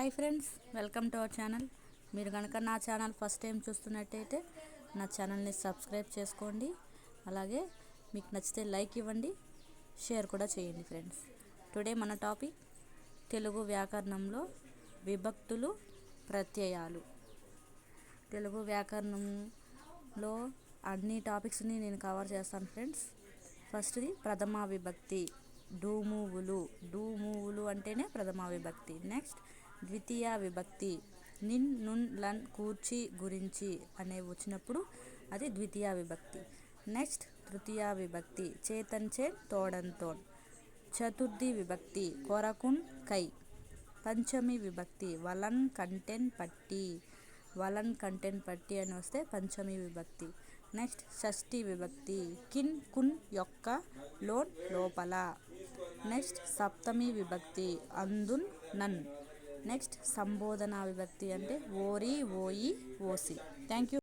Hi friends welcome to our channel. మీరు కనుక నా ఛానల్ ఫస్ట్ టైం చూస్తున్నట్టయితే నా ఛానల్ని సబ్స్క్రైబ్ చేసుకోండి. అలాగే మీకు నచ్చితే లైక్ ఇవ్వండి షేర్ కూడా చేయండి ఫ్రెండ్స్. టుడే మన టాపిక్ తెలుగు వ్యాకరణంలో విభక్తులు ప్రత్యయాలు. తెలుగు వ్యాకరణంలో అన్ని టాపిక్స్ని నేను కవర్ చేస్తాను ఫ్రెండ్స్. ఫస్ట్ది ప్రథమా విభక్తి డూమూవులు డూమూవులు అంటేనే ప్రథమా విభక్తి. నెక్స్ట్ ద్వితీయ విభక్తి నిన్ నున్ లన్ కూర్చి గురించి అనేవి వచ్చినప్పుడు అది ద్వితీయ విభక్తి నెక్స్ట్ తృతీయ విభక్తి చేతంచే తోడంతోన్ చతుర్థి విభక్తి. కొరకున్ కై. పంచమి విభక్తి. వలన్ కంటెన్ పట్టి. వలన్ కంటెన్ పట్టి అని వస్తే పంచమి విభక్తి. నెక్స్ట్ షష్ఠి విభక్తి. కిన్ కున్ యొక్క లోన్ లోపల. నెక్స్ట్ సప్తమి విభక్తి. అందున్ నన్. నెక్స్ట్ సంబోధన విభక్తి అంటే ఓరి ఓయి ఓసి. Thank you